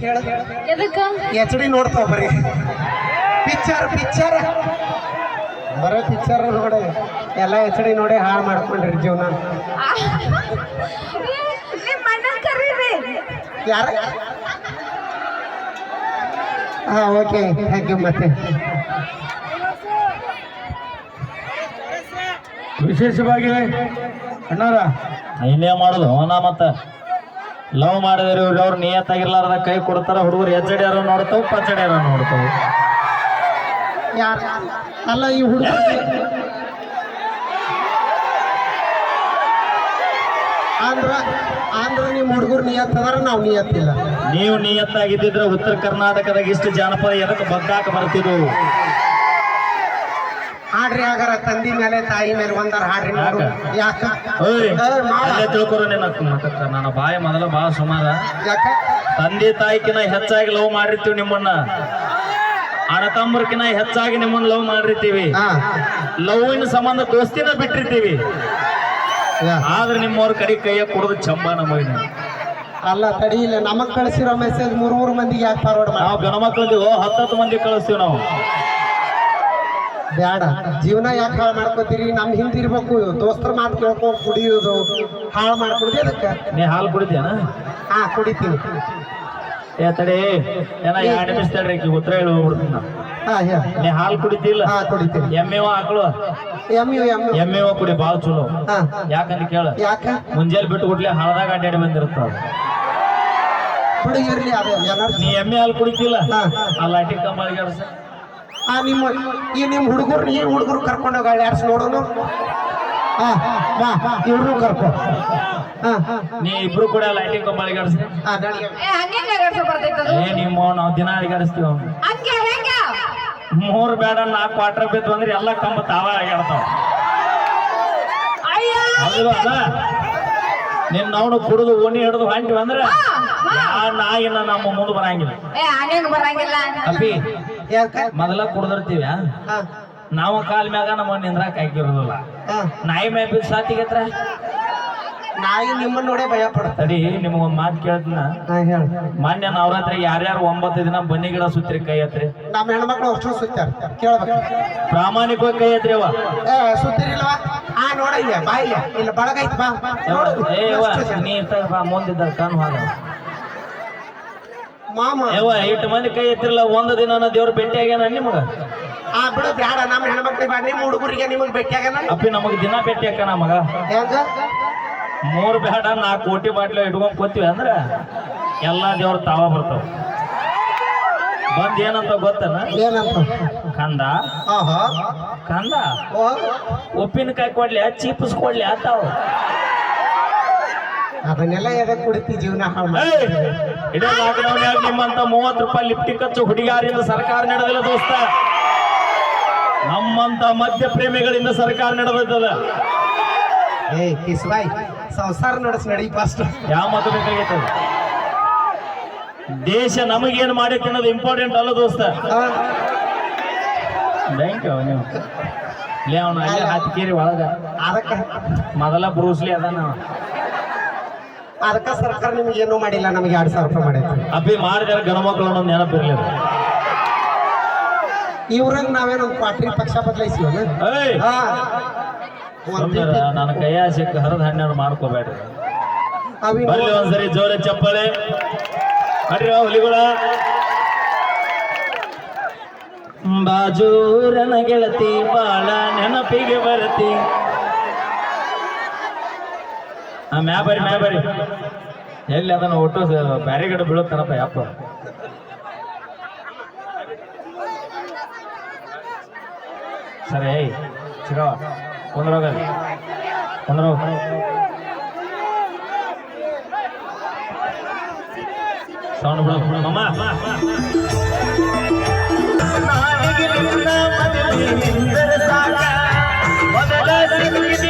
ಕೇಳ ಎದಕ್ಕ? H D ನೋಡ್ತಾವ ಬರೀ. Picture picture. ಬರೋ ಪಿಕ್ಚರ್ ನೋಡಿ ಎಲ್ಲ ಎಚ್ ಡಿ ನೋಡಿ ಹಾಳು ಮಾಡ್ಕೊಂಡ್ರಿ ಜೀವನ. ಯಾರ? ಹಾ ಓಕೆ. ಥ್ಯಾಂಕ್ ಯು ಮತ್ತೆ. ವಿಶೇಷವಾಗಿ ಅಣ್ಣಾರ ಇನ್ನೇ ಮಾಡೋದು ಅವನ ಮತ್ತ. ಲವ್ ಮಾಡಿದ್ರೆ ಅವ್ರು ನಿಯತ್ತಾಗಿರ್ಲಾರ್ದ ಕೈ ಕೊಡ್ತಾರ. ಹುಡುಗರು ಎಚ್ಚಡಿಯಾರ ನೋಡ್ತಾವ ಪಚ್ಚಡಿಯಾರ ನೋಡ್ತಾವ. ಅಲ್ಲ ಈ ಹುಡುಗ ಆಂಧ್ರ ಆಂಧ್ರ ನಿಮ್ಮ ಹುಡುಗರು ನಿಯತ್ತದಾರ ನಾವು ನಿಯತ್ತಿಲ್ಲ. ನೀವು ನಿಯತ್ತಾಗಿದ್ದಿದ್ರೆ ಉತ್ತರ ಕರ್ನಾಟಕದಾಗ ಇಷ್ಟು ಜಾನಪದ ಎದಕ್ಕೆ ಬಗ್ಗಾಕ ಬರ್ತಿದ್ವು? ಹಾಡ್ರಿ ಆಗಾರ ತಂದಿ ಮೇಲೆ ತಾಯಿ ಮೇಲೆ ಒಂದಾರ ಹಾಡ್ರಿ ನೋಡು. ಯಾಕ. ಅಲ್ಲೇ ತಿಳ್ಕೊರ ನಿನ್ನ ಮತಕ್ಕ ನನ್ನ ಬಾಯಿ ಮೊದಲ ಬಾ ಸುಮಾರ. ಯಾಕ? ತಂದೆ ತಾಯಿಕಿನ ಹೆಚ್ಚಾಗಿ ಲವ್ ಮಾಡಿರ್ತೀವಿ ನಿಮ್ಮನ್ನ. ಅಣ್ಣ ತಮ್ಮರ್ಕಿನ ಹೆಚ್ಚಾಗಿ ನಿಮ್ಮನ್ನ ಲವ್ ಮಾಡಿರ್ತೀವಿ. ಲವ್ವಿನ ಸಂಬಂಧ ದೋಸ್ತಿನ ಬಿಟ್ಟಿರ್ತೀವಿ. ಆದ್ರೆ ನಿಮ್ಮವ್ರ ಕಡೆ ಕೈಯ ಕುಡಿದು ಚಂಬ ನಮಗೆ ಅಲ್ಲ ತಡಿ ಇಲ್ಲ ನಮಗ್ ಕಳಿಸಿರೋ ಮೆಸೇಜ್ ಮೂರ್ ಮೂರು ಮಂದಿಗೆ ಯಾಕೆ ಫಾರ್ವರ್ಡ್ ನಾವು ಗಣಮಕ್ಳು ಹತ್ತತ್ತು ಮಂದಿ ಕಳಿಸ್ತೀವಿ ನಾವು. ಬೇಡ ಜೀವನ ಯಾಕೆ ಹಾಳು ಮಾಡ್ಕೋತೀರಿ? ನಮ್ ಹಿಂದಿರ್ಬೇಕು ದೋಸ್ತರ ಮಾತು ಕೇಳ್ಕೊಂಡು ಕುಡಿಯೋದು ಹಾಳು ಮಾಡ್ಕೊಡಿ ಅದಕ್ಕೆ? ನೀ ಹಾಲು ಕುಡಿದ್ಯಾನ ಹಾ ಕುಡಿತೀನಿ. ಏ ತಡೆ ಏನ ಎರಡು ನಿಮಿಷ ತಡ್ರಿ ಈಕಿ ಉತ್ತರ ಹೇಳಿ ಹೋಗ್ಬಿಡ್ತೀನಿ. ಹಾ ಹೇಳ. ನೀ ಹಾಲು ಕುಡಿತಿಲ್ಲ ಹಾ ಕುಡಿತೀನಿ. ಎಮ್ಮೆವ ಆಕಳು ಎಂ ಯು ಎಂ ಎಮ್ಮೆವ ಕುಡಿ ಭಾಳ ಚಲೋ. ಹಾ. ಯಾಕಂತ ಕೇಳ. ಯಾಕ? ಮುಂಜಾನೆ ಬಿಟ್ಟು ಕೊಡ್ಲಿ ಹಳದಾಗ ಅಡ್ಡಾಡಿ ಬಂದಿರ್ತಾವ ಬಿಡು ಇರ್ಲಿ ಅದೇ ಎನರ್ಜಿ. ನೀ ಎಮ್ಮೆ ಹಾಲು ಕುಡಿತಿಲ್ಲ. ಆ ಲಾಟಿ ಕಂಬಳಿಗೆ ಅಡ್ಸ ಆ ನಿಮ್ಮ ಈ ನಿಮ್ಮ ಹುಡುಗರು ಈ ಹುಡುಗರು ಕರ್ಕೊಂಡು ಹೋಗ ಯಾರು ನೋಡೋನು? ಹಾ ಬಾ ಇವ್ರು ಕರ್ಕೊ. ಹಾ ನೀ ಇಬ್ರು ಕೂಡ ಲೈಟಿಂಗ್ ಕಂಬ ಅಡ್ಸ ಹಾ ಏ ನಿಮ್ಮ ನಾವು ದಿನ ಅಳಿಗಾಡಿಸ್ತೀವಿ ಮೂರ್ ಬೇಡ ನಾಲ್ಕು ಕ್ವಾರ್ಟರ್ ಬಿದ್ದು ಅಂದ್ರೆ ಎಲ್ಲ ಕಂಬ ತಾವ ಆಗ್ಯಾಡ್ತಾವ ಅಯ್ಯ ಹೌದು ಅಲ್ಲ? ನಿನ್ನ ಅವನು ಕುಡಿದು ಓಣಿ ಹಿಡಿದು ಹೊಂಟಿವಿ ಅಂದ್ರೆ ಆ ನಾಯಿನ ನಮ್ಮ ಮುಂದೆ ಬರಂಗಿಲ್ಲ. ಬರಂಗಿಲ್ಲ. ಅಪ್ಪಿ ಯಾಕ? ಮೊದಲ ಕುಡ್ದಿರ್ತೀವಿ ನಾವು ಕಾಲ್ ಮ್ಯಾಗ ನಮ್ಮ ನಿಂದ್ರಾಕ ಹಾಕಿರೋದಿಲ್ಲ. ನಾಯಿ ಮ್ಯಾಗ ಬಿದ್ದು ಸಾತಿಗತ್ರ ನಾಯಿ ನಿಮ್ಮನ್ನ ನೋಡೇ ಭಯ ಪಡ್ತ ತಡಿ ನಿಮಗೊಂದ್ ಮಾತು ಕೇಳ್ತೀನ. ಮಾನ್ಯ ನವರಾತ್ರಿ ಯಾರ್ಯಾರು ಒಂಬತ್ತು ದಿನ ಬನ್ನಿ ಗಿಡ ಸುತ್ತಿರಿ ಕೈ ಹತ್ರಿ ನಮ್ಮ ಹೆಣ್ಮಕ್ಳು ಅಷ್ಟು ಸುತ್ತಾರ. ಕೇಳ್ಬೇಕು. ಪ್ರಾಮಾಣಿಕವಾಗಿ ಕೈ ಹತ್ರಿ ಅವ ಸುತ್ತಿರಿಲ್ವಾ? ಆ ನೋಡ ಇಲ್ಲ ಬಾ ಇಲ್ಲ ಬಳಗೈತ್ ಬಾ. ನೀ ಇರ್ತಾಗ ಬಾ ಮುಂದಿದ್ದ ಹಾಗ. ಮಾಮ. ಯವ್ವ ಇಟ್ಟು ಮಂದಿ ಕೈ ಎತ್ತಿರಲ್ಲ ಒಂದು ದಿನ ದೇವ್ರ ಭೇಟಿ ಆಗ್ಯಾನ ನಿಮಗ? ಆ ಬಿಡು ಬ್ಯಾಡ ನಮ್ಮ ಹೆಣ್ಮಕ್ಳಿಗೆ ನಿಮ್ಮ ಹುಡುಗರಿಗೆ ನಿಮಗೆ ಆಗ್ಯಾನ? ಅಪ್ಪಿ ನಮಗ್ ದಿನ ಭೇಟಿ ಆಕ ಮಗ. ಹೆಂಗ? ಮೂರ್ ಬ್ಯಾಡ ನಾಲ್ಕು ಕೋಟಿ ಬಾಟ್ಲಿ ಇಟ್ಕೊಂಡ್ ಕೂತೀವಿ ಅಂದ್ರ ಎಲ್ಲಾ ದೇವ್ರ ತಾವ ಬರ್ತಾವ. ಬಂದ್ ಏನಂತ ಗೊತ್ತನ? ಏನಂತ? ಕಂದ. ಕಂದ? ಉಪ್ಪಿನಕಾಯಿ ಕೊಡ್ಲಿ ಚೀಪ್ಸ್ ಕೊಡ್ಲಿ ಆತಾವ. ಅದನ್ನೆಲ್ಲ ಎದಕ್ ಕುಡಿತಿ ಜೀವನ ಹಾಳು ಮಾಡಿ? ಇಡೀ ಲಾಕ್ಡೌನ್ ನಿಮ್ಮಂತ ಮೂವತ್ತು ರೂಪಾಯಿ ಲಿಫ್ಟಿ ಖರ್ಚು ಹುಡುಗಾರಿಂದ ಸರ್ಕಾರ ನಡೆದಿಲ್ಲ ದೋಸ್ತ. ನಮ್ಮಂತ ಮದ್ಯ ಪ್ರೇಮಿಗಳಿಂದ ಸರ್ಕಾರ ನಡೆದಿದ್ದದ ಏ ಕಿಸ್ವಾಯ್ ಸಂಸಾರ ನಡೆಸ್ ನಡಿ ಫಸ್ಟ್ ಯಾವ ಮತ ಬೇಕಾಗೈತೆ ದೇಶ ನಮಗೇನ್ ಮಾಡೈತೆ ಅನ್ನೋದು ಇಂಪಾರ್ಟೆಂಟ್ ಅಲ್ಲ ದೋಸ್ತ. ಬ್ಯಾಂಕ್ ನೀವು ಲೇ ಅವನು ಅಲ್ಲೇ ಹತ್ತಿಕೇರಿ ಒಳಗ. ಅದಕ್ಕೆ. ಮೊದಲ ಬ್ರೂಸ್ಲಿ ಅದ ಅವ. ಅದಕ್ಕ ಸರ್ಕಾರ ನಿಮ್ಗೆ ಏನೂ ಮಾಡಿಲ್ಲ ನಮಗೆ ಎರಡ್ ಸಾವಿರ ರೂಪಾಯಿ ಮಾಡೈತೆ ಅಪ್ಪಿ ಮಾರ್ಗ ಗಣಮಕ್ಕಳು ಅನ್ನೋದು ಇವ್ರಂಗ ನಾವೇನ ಪಾಟ್ರಿ ಪಕ್ಷ ಬದಲಾಯಿಸಿವಲ್ಲ ಏಯ್! ಹಾ. ಒಂದ್ ಸುಂದರ ನನ್ನ ಕೈಯ ಸಿಕ್ಕ ಹರಿದ ಹನ್ನೆರಡು ಮಾಡ್ಕೋಬೇಡ್ರಿ. ಅವಿ ಬರ್ಲಿ ಒಂದ್ಸರಿ ಜೋರ ಚಪ್ಪಳೆ ಅಡ್ರಿ ಹುಲಿಗಳ. ಬಾಜೂರನ ಗೆಳತಿ ಬಾಳ ನೆನಪಿಗೆ ಬರತಿ. ಆ ಮ್ಯಾ ಬರ್ರಿ, ಮ್ಯಾ ಬರಿ ಎಲ್ಲಿ ಅದನ್ನ ಒಟ್ಟು ಬ್ಯಾರಿಗಡೆ ಬೀಳುತ್ತಾನಪ್ಪ, ಯಪ್ಪ. ಸರಿ, ಏಯ್ ಚಿರೋ ಕುಂದ್ರೋಗ ಕುಂದ್ರೋಗ ಸೌಂಡ್ ಬಿಡು ಮಮ್ಮ ಕನಸಿನ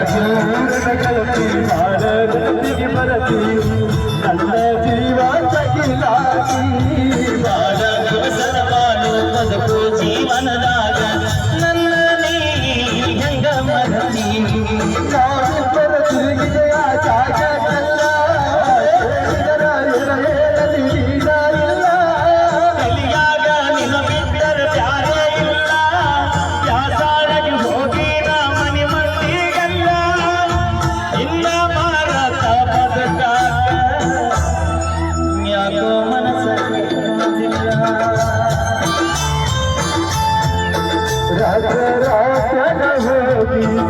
भारती भारती Oh.